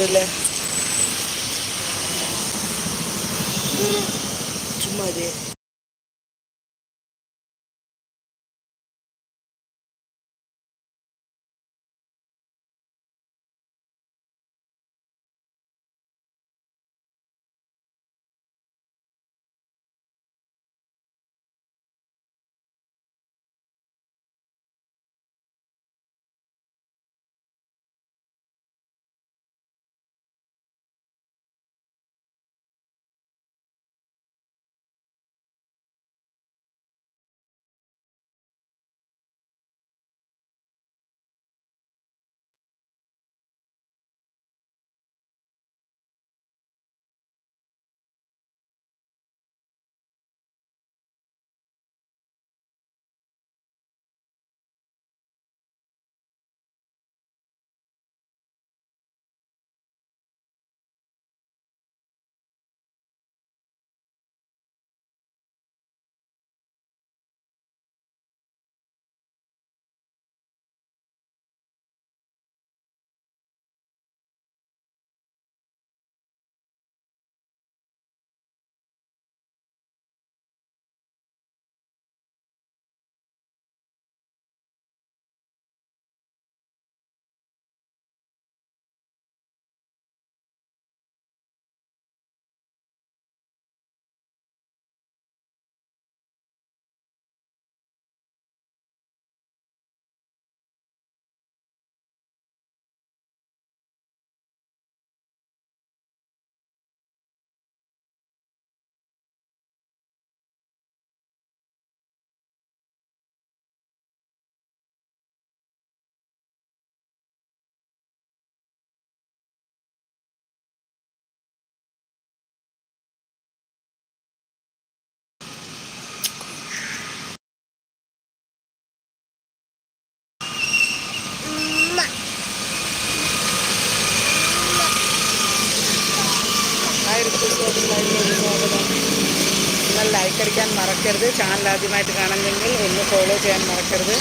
ഇല്ലേ? ചുമ്മാ മറക്കരുത് ചാനൽ ആദ്യമായിട്ട് കാണുന്നെങ്കിൽ ഒന്ന് ഫോളോ ചെയ്യാൻ മറക്കരുത്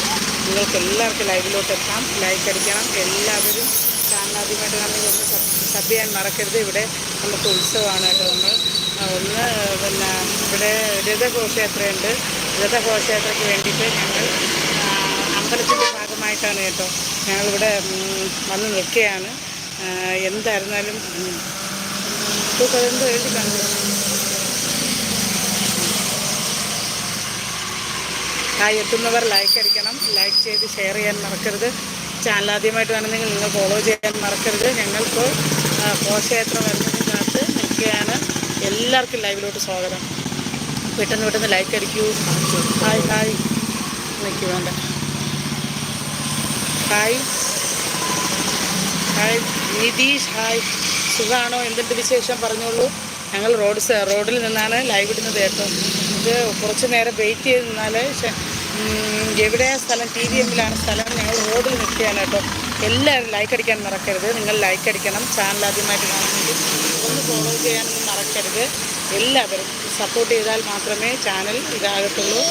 നിങ്ങൾക്ക് എല്ലാവർക്കും ലൈവിലോട്ട് എത്താം ലൈക്ക് അടിക്കണം എല്ലാവരും ചാനൽ ആദ്യമായിട്ട് കാണുന്നെങ്കിൽ ഒന്ന് സബ് ചെയ്യാൻ മറക്കരുത് ഇവിടെ നമുക്ക് ഉത്സവമാണ് കേട്ടോ നമ്മൾ ഒന്ന് പിന്നെ ഇവിടെ രഥഘോഷയാത്രയുണ്ട് രഥഘോഷയാത്രയ്ക്ക് വേണ്ടിയിട്ട് ഞങ്ങൾ അമ്പലത്തിന്റെ ഭാഗമായിട്ടാണ് കേട്ടോ ഞങ്ങളിവിടെ വന്ന് നിൽക്കുകയാണ് എന്തായിരുന്നാലും ഉം, ഇതൊക്കെ അതെന്തോ എഴുതി കാണുന്നത് ഹായ് എത്തുന്നവർ ലൈക്ക് അടിക്കണം. ലൈക്ക് ചെയ്ത് ഷെയർ ചെയ്യാൻ മറക്കരുത്. ചാനൽ ആദ്യമായിട്ട് വേണമെങ്കിൽ നിങ്ങൾ ഫോളോ ചെയ്യാൻ മറക്കരുത്. ഞങ്ങൾക്ക് ഘോഷയാത്ര വരുന്നതിനകത്ത് നിൽക്കുകയാണ്. എല്ലാവർക്കും ലൈവിലോട്ട് സ്വാഗതം. പെട്ടെന്ന് പെട്ടെന്ന് ലൈക്ക് അടിക്കൂ. ഹായ് ഹായ് നിൽക്കൂ വേണ്ട. ഹായ് ഹായ് നിതീഷ് ഹായ് സുഖമാണോ എന്തിന്റെ വിശേഷം? പറഞ്ഞോളൂ. ഞങ്ങൾ റോഡ് റോഡിൽ നിന്നാണ് ലൈവ് ഇടുന്നത് കേട്ടോ. ഇത് കുറച്ച് നേരം വെയിറ്റ് ചെയ്ത് നിന്നാൽ ശ- ഉം, എവിടെയാ സ്ഥലം? ടി വി എമ്മിലാണ് സ്ഥലം. ഞങ്ങൾ റോഡിൽ നിൽക്കുകയാണ് കേട്ടോ. എല്ലാവരും ലൈക്ക് അടിക്കാൻ മറക്കരുത്. നിങ്ങൾ ലൈക്ക് അടിക്കണം. ചാനൽ ആദ്യമായിട്ട് കാണുമെങ്കിൽ ഒന്ന് ഫോളോ ചെയ്യാനൊന്നും മറക്കരുത്. എല്ലാവരും സപ്പോർട്ട് ചെയ്താൽ മാത്രമേ channel ഇതാകത്തുള്ളൂ.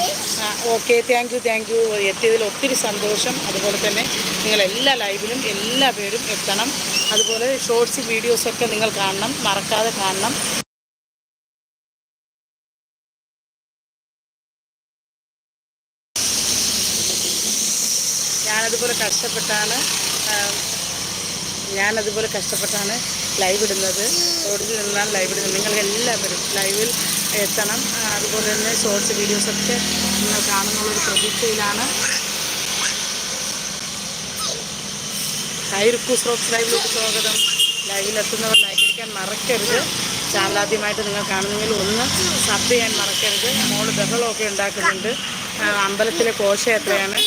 Okay thank you thank you എത്തിയതിൽ ഒത്തിരി സന്തോഷം. അതുപോലെ തന്നെ നിങ്ങൾ എല്ലാ ലൈവിലും എല്ലാ പേരും എത്തണം. അതുപോലെ ഷോർട്സ് വീഡിയോസൊക്കെ നിങ്ങൾ കാണണം. മറക്കാതെ കാണണം. ഞാനതുപോലെ കഷ്ടപ്പെട്ടാണ് ഞാനതുപോലെ കഷ്ടപ്പെട്ടാണ് ലൈവ് ഇടുന്നത്. റോഡിൽ നിന്നാണ് ലൈവ് ഇടുന്നത്. നിങ്ങൾ എല്ലാവരും ലൈവിൽ എത്തണം. അതുപോലെ തന്നെ ഷോർട്സ് വീഡിയോസൊക്കെ നിങ്ങൾ കാണുന്നുള്ളൊരു പ്രതീക്ഷയിലാണ്. ഹൈറുക്കൂസ് റോക്സ് ലൈവിലോട്ട് സ്വാഗതം. ലൈവിലെത്തുന്നവർ ലൈക്ക് അടിക്കാൻ മറക്കരുത്. ചാനൽ ആദ്യമായിട്ട് നിങ്ങൾ കാണുന്നെങ്കിൽ ഒന്ന് സബ് ചെയ്യാൻ മറക്കരുത്. മോൾ ബഹളമൊക്കെ ഉണ്ടാക്കുന്നുണ്ട്. അമ്പലത്തിലെ കോശയാത്രയാണ്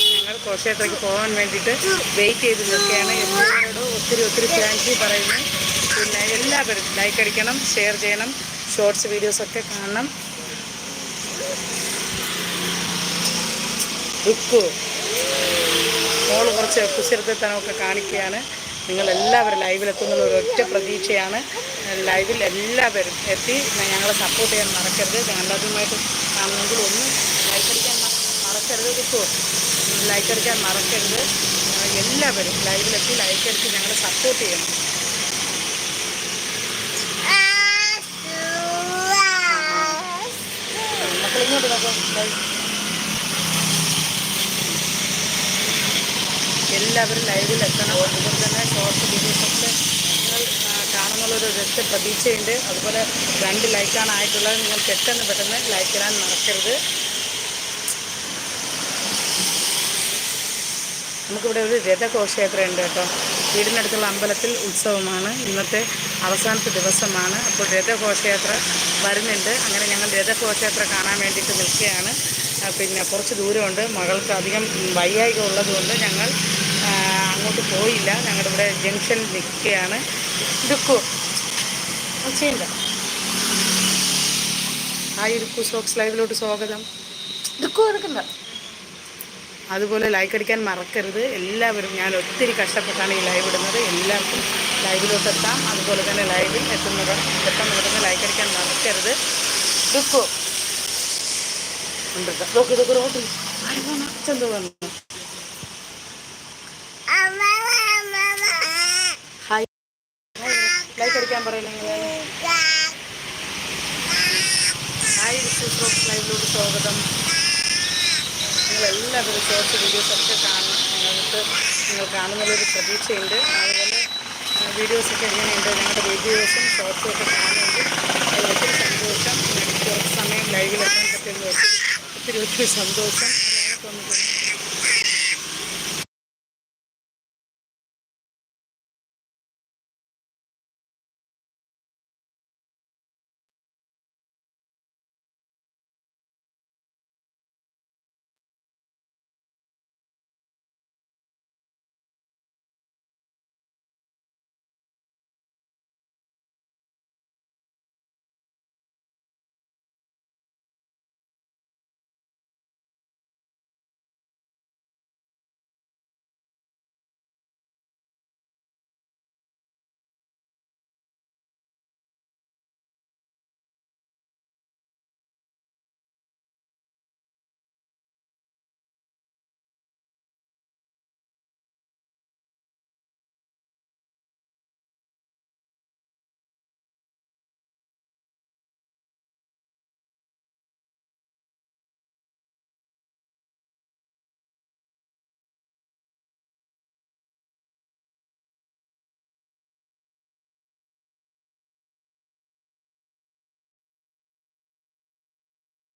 ഘോഷയാത്രയ്ക്ക് പോകാൻ വേണ്ടിയിട്ട് വെയിറ്റ് ചെയ്ത് നിൽക്കുകയാണ് എല്ലാവരോടും ഒത്തിരി ഒത്തിരി താങ്ക് യു പറയുന്നു പിന്നെ എല്ലാവരും ലൈക്ക് അടിക്കണം ഷെയർ ചെയ്യണം ഷോർട്സ് വീഡിയോസൊക്കെ കാണണം. ബുക്ക് മോൾ കുറച്ച് കുശലത്തനമൊക്കെ കാണിക്കുകയാണ്. നിങ്ങളെല്ലാവരും ലൈവിലെത്തുന്നത് ഒരൊറ്റ പ്രതീക്ഷയാണ്. ലൈവിൽ എല്ലാവരും എത്തി. ഞങ്ങളെ സപ്പോർട്ട് ചെയ്യാൻ മറക്കരുത്. ചാനലാദ്യമായിട്ട് കാണുന്നെങ്കിൽ ഒന്ന് ലൈക്ക് അടിക്കാൻ മറക്കരുത് ഇപ്പോൾ ലൈക്ക് അടിക്കാൻ മറക്കരുത്. എല്ലാവരും ലൈവിലെത്തി ലൈക്ക് അടിച്ച് ഞങ്ങൾ സപ്പോർട്ട് ചെയ്യണം. എല്ലാവരും ലൈവിൽ എത്തണം. അതുപോലെ തന്നെ ഷോർട്ട് വീഡിയോസൊക്കെ നിങ്ങൾ കാണുന്നുള്ളൊരു രക്ത പ്രതീക്ഷയുണ്ട്. അതുപോലെ രണ്ട് ലൈക്കാണ് ആയിട്ടുള്ളത്. നിങ്ങൾ പെട്ടെന്ന് പെട്ടെന്ന് ലൈക്ക് ഇടാൻ മറക്കരുത്. നമുക്കിവിടെ ഒരു രഥഘോഷയാത്ര ഉണ്ട് കേട്ടോ. വീടിനടുത്തുള്ള അമ്പലത്തിൽ ഉത്സവമാണ്. ഇന്നത്തെ അവസാനത്തെ ദിവസമാണ്. അപ്പോൾ രഥഘോഷയാത്ര വരുന്നുണ്ട്. അങ്ങനെ ഞങ്ങൾ രഥഘോഷയാത്ര കാണാൻ വേണ്ടിയിട്ട് നിൽക്കുകയാണ്. പിന്നെ കുറച്ച് ദൂരമുണ്ട്. മകൾക്ക് അധികം വയ്യായിക ഉള്ളതുകൊണ്ട് ഞങ്ങൾ അങ്ങോട്ട് പോയില്ല. ഞങ്ങളുടെ ഇവിടെ ജംഗ്ഷനിൽ നിൽക്കുകയാണ്. ഇടുക്കു ചെയ്യണ്ട ആ ഇടുക്കു സോക്സ് ലൈവിലോട്ട് സ്വാഗതം. ഇടുക്കു എടുക്കണ്ട അതുപോലെ ലൈക്ക് അടിക്കാൻ മറക്കരുത്. എല്ലാവരും ഞാൻ ഒത്തിരി കഷ്ടപ്പെട്ടാണ് ഈ ലൈവ് ഇടുന്നത്. എല്ലാവർക്കും ലൈവിലോട്ട് എത്താം. അതുപോലെ തന്നെ ലൈവിൽ എത്തുന്നവർ പെട്ടെന്ന് ലൈക്ക് അടിക്കാൻ മറക്കരുത്. ദുഃഖോ ഹായ് ലൈക്ക് അടിക്കാൻ പറയില്ലെങ്കിൽ സ്വാഗതം. നിങ്ങളെല്ലാവരും ഷോർട്സ് വീഡിയോസൊക്കെ കാണണം. ഞങ്ങൾക്ക് നിങ്ങൾ കാണുന്നുള്ളൊരു പ്രതീക്ഷയുണ്ട്. അതുപോലെ വീഡിയോസൊക്കെ എങ്ങനെയുണ്ട്? ഞങ്ങളുടെ വീഡിയോസും ഷോർട്സും ഒക്കെ കാണുന്നുണ്ട്. അതിൽ ഒത്തിരി സന്തോഷം കുറച്ച് സമയം ലൈവിലെത്താൻ പറ്റുന്ന ഒത്തിരി ഒത്തിരി ഒത്തിരി സന്തോഷം. അതാണ്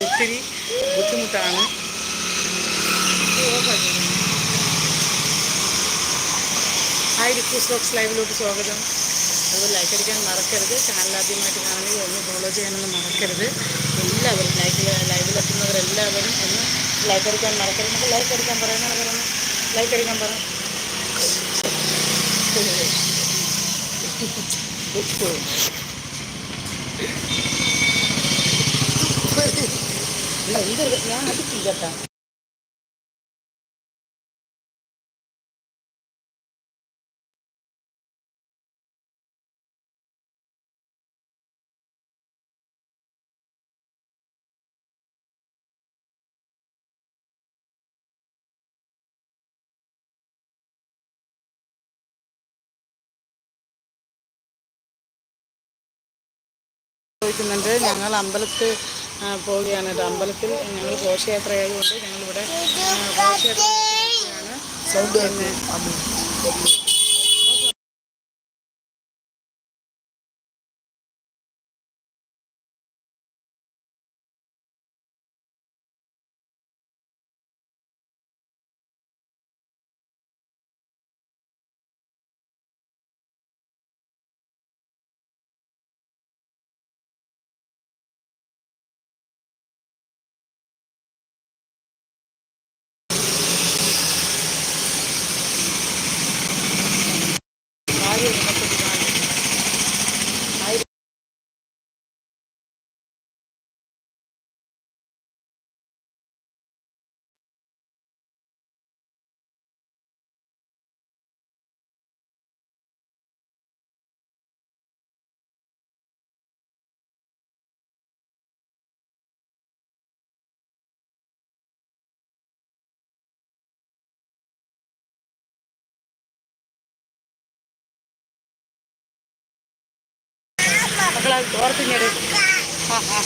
ഒത്തിരി ബുദ്ധിമുട്ടാണ്. ഹായ് റിക്കൂസ് ബോക്സ് ലൈവിലോട്ട് സ്വാഗതം. അതുപോലെ ലൈക്ക് അടിക്കാൻ മറക്കരുത്. ചാനൽ ആദ്യമായിട്ട് കാണുന്നെങ്കിൽ ഒന്ന് ഫോളോ ചെയ്യാനൊന്നും മറക്കരുത്. എല്ലാവരും ലൈക്കിൽ ലൈവിലെത്തുന്നവരെല്ലാവരും ഒന്ന് ലൈക്ക് അടിക്കാൻ മറക്കരുത്. നമുക്ക് ലൈക്ക് അടിക്കാൻ പറയുന്നവരൊന്ന് ലൈക്ക് അടിക്കാൻ പറ എന്ത് ഞാൻ അതിട്ടില്ല കേട്ടോ ചോദിക്കുന്നുണ്ട് ഞങ്ങൾ അമ്പലത്തിൽ ആ, പോവുകയാണ്. കേട്ടോ അമ്പലത്തിൽ ഞങ്ങൾ ഘോഷയാത്ര ആയതുകൊണ്ട് ഞങ്ങളിവിടെ ഘോഷയാത്ര മക്കളെ ഓർത്തിഞ്ഞെടു ആ ആ